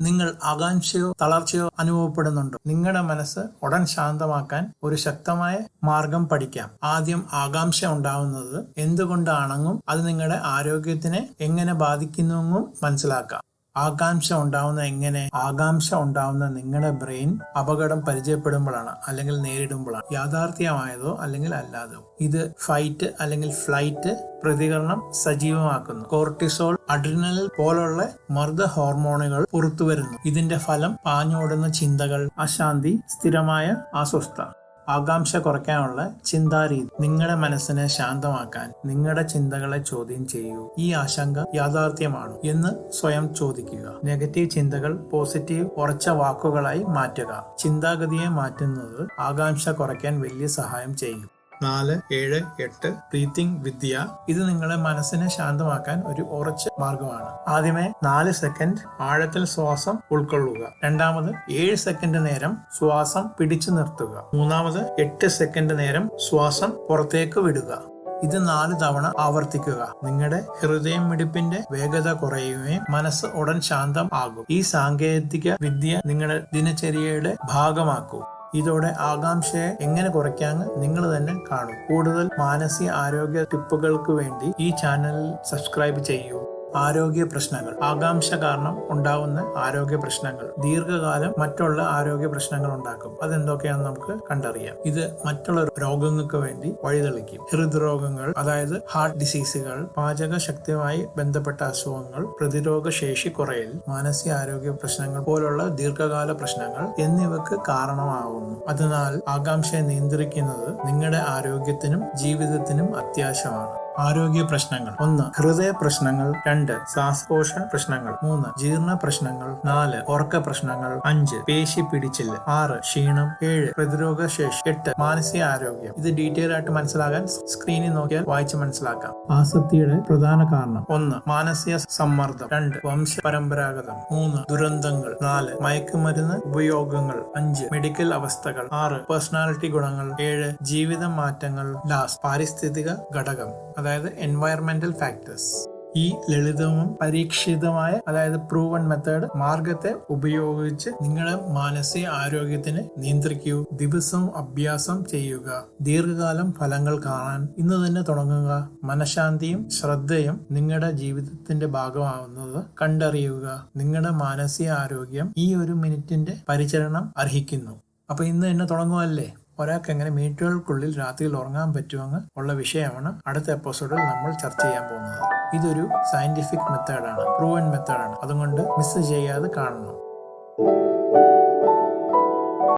നിങ്ങൾ ആകാംക്ഷയോ തളർച്ചയോ അനുഭവപ്പെടുന്നുണ്ടോ? നിങ്ങളുടെ മനസ്സ് ഉടൻ ശാന്തമാക്കാൻ ഒരു ശക്തമായ മാർഗം പഠിക്കാം. ആദ്യം ആകാംക്ഷ ഉണ്ടാവുന്നത് എന്തുകൊണ്ടാണെന്നും അത് നിങ്ങളുടെ ആരോഗ്യത്തിനെ എങ്ങനെ ബാധിക്കുന്നുവെന്നും മനസ്സിലാക്കാം. ആകാംക്ഷ ഉണ്ടാവുന്ന എങ്ങനെ ആകാംക്ഷ ഉണ്ടാവുന്ന നിങ്ങളുടെ ബ്രെയിൻ അപകടം പരിചയപ്പെടുമ്പോഴാണ് അല്ലെങ്കിൽ നേരിടുമ്പോഴാണ്. യാഥാർത്ഥ്യമായതോ അല്ലെങ്കിൽ അല്ലാതോ. ഇത് ഫൈറ്റ് അല്ലെങ്കിൽ ഫ്ലൈറ്റ് പ്രതികരണം സജീവമാക്കുന്നു. കോർട്ടിസോൾ അഡ്രിനൽ പോലുള്ള മർദ്ദ ഹോർമോണുകൾ പുറത്തുവരുന്നു. ഇതിന്റെ ഫലം പാഞ്ഞോടുന്ന ചിന്തകൾ അശാന്തി സ്ഥിരമായ അസ്വസ്ഥ ആകാംക്ഷ കുറയ്ക്കാനുള്ള ചിന്താരീതി. നിങ്ങളുടെ മനസ്സിനെ ശാന്തമാക്കാൻ നിങ്ങളുടെ ചിന്തകളെ ചോദ്യം ചെയ്യൂ. ഈ ആശങ്ക യാഥാർത്ഥ്യമാണ് എന്ന് സ്വയം ചോദിക്കുക. നെഗറ്റീവ് ചിന്തകൾ പോസിറ്റീവ് ഉറച്ച വാക്കുകളായി മാറ്റുക. ചിന്താഗതിയെ മാറ്റുന്നത് ആകാംക്ഷ കുറയ്ക്കാൻ വലിയ സഹായം ചെയ്യും. നാല് ഏഴ് എട്ട് ബ്രീത്തിങ് വിദ്യ. ഇത് നിങ്ങളെ മനസ്സിനെ ശാന്തമാക്കാൻ ഒരു ഉറച്ച മാർഗമാണ്. ആദ്യമേ നാല് സെക്കൻഡ് ആഴത്തിൽ ശ്വാസം ഉൾക്കൊള്ളുക. രണ്ടാമത് ഏഴ് സെക്കൻഡ് നേരം ശ്വാസം പിടിച്ചു നിർത്തുക. മൂന്നാമത് എട്ട് സെക്കൻഡ് നേരം ശ്വാസം പുറത്തേക്ക് വിടുക. ഇത് നാല് തവണ ആവർത്തിക്കുക. നിങ്ങളുടെ ഹൃദയം മിടിപ്പിന്റെ വേഗത കുറയുകയും മനസ്സ് ഉടൻ ശാന്തം ആകും. ഈ സാങ്കേതിക വിദ്യ നിങ്ങളുടെ ദിനചര്യയുടെ ഭാഗമാക്കൂ. ഇതോടെ ആകാംക്ഷയെ എങ്ങനെ കുറയ്ക്കാമെന്ന് നിങ്ങൾ തന്നെ കാണും. കൂടുതൽ മാനസിക ആരോഗ്യ ടിപ്പുകൾക്ക് വേണ്ടി ഈ ചാനൽ സബ്സ്ക്രൈബ് ചെയ്യൂ. ആരോഗ്യ പ്രശ്നങ്ങൾ. ആകാംക്ഷ കാരണം ഉണ്ടാവുന്ന ആരോഗ്യ പ്രശ്നങ്ങൾ. ദീർഘകാലം മറ്റുള്ള ആരോഗ്യ പ്രശ്നങ്ങൾ ഉണ്ടാക്കും. അതെന്തൊക്കെയാണെന്ന് നമുക്ക് കണ്ടറിയാം. ഇത് മറ്റുള്ള രോഗങ്ങൾക്ക് വേണ്ടി വഴിതെളിക്കും. ഹൃദ്രോഗങ്ങൾ അതായത് ഹാർട്ട് ഡിസീസുകൾ പാചക ശക്തിയുമായി ബന്ധപ്പെട്ട അസുഖങ്ങൾ പ്രതിരോധ ശേഷി കുറയൽ മാനസിക ആരോഗ്യ പ്രശ്നങ്ങൾ പോലുള്ള ദീർഘകാല പ്രശ്നങ്ങൾ എന്നിവക്ക് കാരണമാകുന്നു അതിനാൽ ആകാംക്ഷയെ നിയന്ത്രിക്കുന്നത് നിങ്ങളുടെ ആരോഗ്യത്തിനും ജീവിതത്തിനും അത്യാവശ്യമാണ്. ആരോഗ്യ പ്രശ്നങ്ങൾ. ഒന്ന് ഹൃദയ പ്രശ്നങ്ങൾ. രണ്ട് ശ്വാസകോശ പ്രശ്നങ്ങൾ. മൂന്ന് ജീർണ പ്രശ്നങ്ങൾ. നാല് ഉറക്ക പ്രശ്നങ്ങൾ. അഞ്ച് പേശി പിടിച്ചില്ല. ആറ് ക്ഷീണം. ഏഴ് പ്രതിരോധ ശേഷി. എട്ട് മാനസിക ആരോഗ്യം. ഇത് ഡീറ്റെയിൽ ആയിട്ട് മനസ്സിലാകാൻ സ്ക്രീനിൽ നോക്കിയാൽ വായിച്ച് മനസ്സിലാക്കാം. ആസക്തിയുടെ പ്രധാന കാരണം. ഒന്ന് മാനസിക സമ്മർദ്ദം. രണ്ട് വംശ പരമ്പരാഗതം. മൂന്ന് ദുരന്തങ്ങൾ. നാല് മയക്കുമരുന്ന് ഉപയോഗങ്ങൾ. അഞ്ച് മെഡിക്കൽ അവസ്ഥകൾ. ആറ് പേഴ്സണാലിറ്റി ഗുണങ്ങൾ. ഏഴ് ജീവിത മാറ്റങ്ങൾ. ലാസ്റ്റ് പാരിസ്ഥിതിക ഘടകം. അതായത് എൻവയറമെന്റൽ ഫാക്ടേഴ്സ് ഈ ലളിതവും പരീക്ഷിതമായ അതായത് പ്രൂവൺ മെത്തേഡ് മാർഗത്തെ ഉപയോഗിച്ച് നിങ്ങളെ മാനസിക ആരോഗ്യത്തിന് നിയന്ത്രിക്കൂ. ദിവസവും അഭ്യാസം ചെയ്യുക. ദീർഘകാലം ഫലങ്ങൾ കാണാൻ ഇന്ന് തന്നെ തുടങ്ങുക. മനഃശാന്തിയും ശ്രദ്ധയും നിങ്ങളുടെ ജീവിതത്തിന്റെ ഭാഗമാവുന്നത് കണ്ടറിയുക. നിങ്ങളുടെ മാനസിക ആരോഗ്യം ഈ ഒരു മിനിറ്റിന്റെ പരിചരണം അർഹിക്കുന്നു. അപ്പൊ ഇന്ന് തന്നെ തുടങ്ങുമല്ലേ ഒരാൾക്ക് എങ്ങനെ മിനിറ്റുകൾക്കുള്ളിൽ രാത്രിയിൽ ഉറങ്ങാൻ പറ്റുമെന്ന് ഉള്ള വിഷയമാണ് അടുത്ത എപ്പിസോഡിൽ നമ്മൾ ചർച്ച ചെയ്യാൻ പോകുന്നത്. ഇതൊരു സയന്റിഫിക് മെത്തേഡാണ് പ്രൂവൻ മെത്തേഡാണ് അതുകൊണ്ട് മിസ് ചെയ്യാതെ കാണണം.